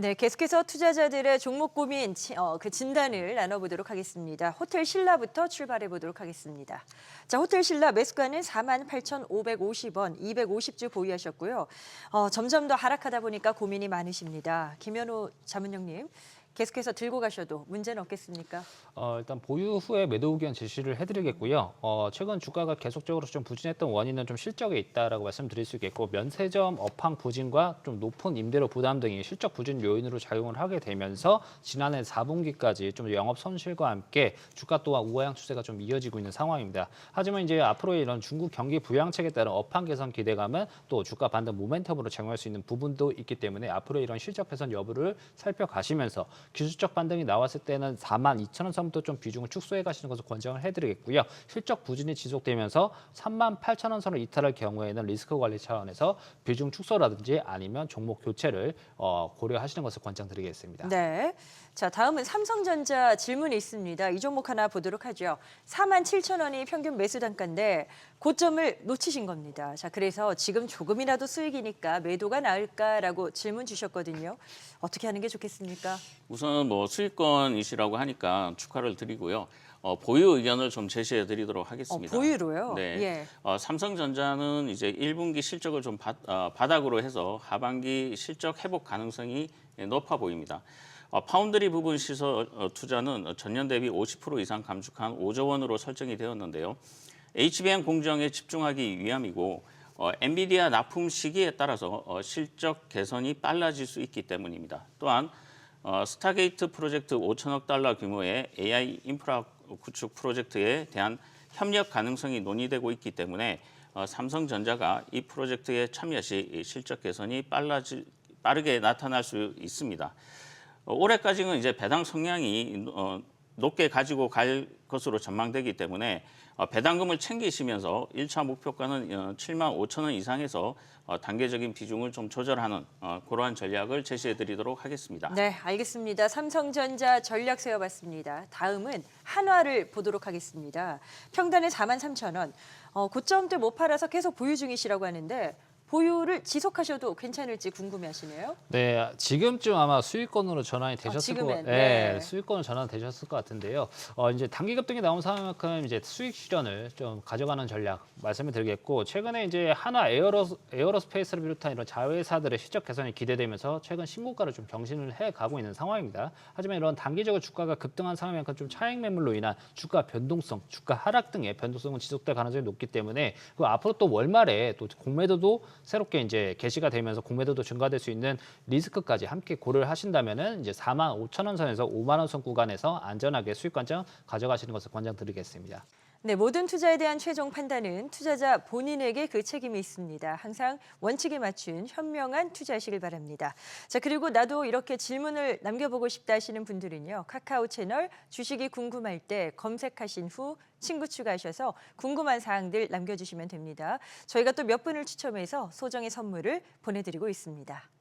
네, 계속해서 투자자들의 종목 고민 치- 어, 그 진단을 나눠보도록 하겠습니다. 호텔 신라부터 출발해 보도록 하겠습니다. 자, 호텔 신라 매수가는 48,550원, 250주 보유하셨고요. 어, 점점 더 하락하다 보니까 고민이 많으십니다. 김현우 자문형님, 계속해서 들고 가셔도 문제는 없겠습니까? 어, 일단 보유 후에 매도 의견 제시를 해드리겠고요. 어, 최근 주가가 계속적으로 좀 부진했던 원인은 좀 실적에 있다라고 말씀드릴 수 있겠고 면세점 업황 부진과 좀 높은 임대료 부담 등이 실적 부진 요인으로 작용을 하게 되면서 지난해 4분기까지 좀 영업 손실과 함께 주가 또한 우하향 추세가 좀 이어지고 있는 상황입니다. 하지만 이제 앞으로의 이런 중국 경기 부양책에 따른 업황 개선 기대감은 또 주가 반등 모멘텀으로 작용할 수 있는 부분도 있기 때문에 앞으로 이런 실적 개선 여부를 살펴가시면서 기술적 반등이 나왔을 때는 4만 2천 원 선부터 좀 비중을 축소해 가시는 것을 권장을 해드리겠고요. 실적 부진이 지속되면서 3만 8천 원 선을 이탈할 경우에는 리스크 관리 차원에서 비중 축소라든지 아니면 종목 교체를 어, 고려하시는 것을 권장드리겠습니다. 네. 자, 다음은 삼성전자 질문이 있습니다. 이 종목 하나 보도록 하죠. 4만 7천 원이 평균 매수 단가인데 고점을 놓치신 겁니다. 자, 그래서 지금 조금이라도 수익이니까 매도가 나을까라고 질문 주셨거든요. 어떻게 하는 게 좋겠습니까? 우선 뭐 수익권이시라고 하니까 축하를 드리고요. 어, 보유 의견을 좀 제시해 드리도록 하겠습니다. 어, 보유로요? 네. 예. 어, 삼성전자는 이제 1분기 실적을 좀 바, 어, 바닥으로 해서 하반기 실적 회복 가능성이 높아 보입니다. 어, 파운드리 부분 시설 어, 투자는 전년 대비 50% 이상 감축한 5조 원으로 설정이 되었는데요. HBM 공정에 집중하기 위함이고 어, 엔비디아 납품 시기에 따라서 어, 실적 개선이 빨라질 수 있기 때문입니다. 또한 어, 스타게이트 프로젝트 5천억 달러 규모의 AI 인프라 구축 프로젝트에 대한 협력 가능성이 논의되고 있기 때문에 어, 삼성전자가 이 프로젝트에 참여 시이 실적 개선이 빨라지, 빠르게 나타날 수 있습니다. 어, 올해까지는 이제 배당 성향이 어, 높게 가지고 갈 것으로 전망되기 때문에 어, 배당금을 챙기시면서 1차 목표가는 어, 7만 5천 원 이상에서 어, 단계적인 비중을 좀 조절하는 어, 그러한 전략을 제시해 드리도록 하겠습니다. 네, 알겠습니다. 삼성전자 전략 세워봤습니다. 다음은 한화를 보도록 하겠습니다. 평단은 4만 3천 원. 어, 고점 때 못 팔아서 계속 보유 중이시라고 하는데 보유를 지속하셔도 괜찮을지 궁금해하시네요. 네, 지금쯤 아마 수익권으로 전환이 되셨을 것 지금은, 같- 네. 네, 수익권으로 전환되셨을 것 같은데요. 어, 이제 단기 급등이 나온 상황만큼 이제 수익 실현을 좀 가져가는 전략 말씀을 드리겠고 최근에 이제 하나 에어로 에어로스페이스를 비롯한 이런 자회사들의 실적 개선이 기대되면서 최근 신고가를 좀 경신을 해 가고 있는 상황입니다. 하지만 이런 단기적으로 주가가 급등한 상황만큼 좀 차익 매물로 인한 주가 변동성, 주가 하락 등의 변동성은 지속될 가능성이 높기 때문에 그 앞으로 또 월말에 또 공매도도 새롭게 이제 개시가 되면서 공매도도 증가될 수 있는 리스크까지 함께 고려를 하신다면은 이제 4만 5천 원 선에서 5만 원 선 구간에서 안전하게 수익 관점 가져가시는 것을 권장드리겠습니다. 네, 모든 투자에 대한 최종 판단은 투자자 본인에게 그 책임이 있습니다. 항상 원칙에 맞춘 현명한 투자하시길 바랍니다. 자, 그리고 나도 이렇게 질문을 남겨보고 싶다 하시는 분들은요. 카카오 채널 주식이 궁금할 때 검색하신 후 친구 추가하셔서 궁금한 사항들 남겨주시면 됩니다. 저희가 또 몇 분을 추첨해서 소정의 선물을 보내드리고 있습니다.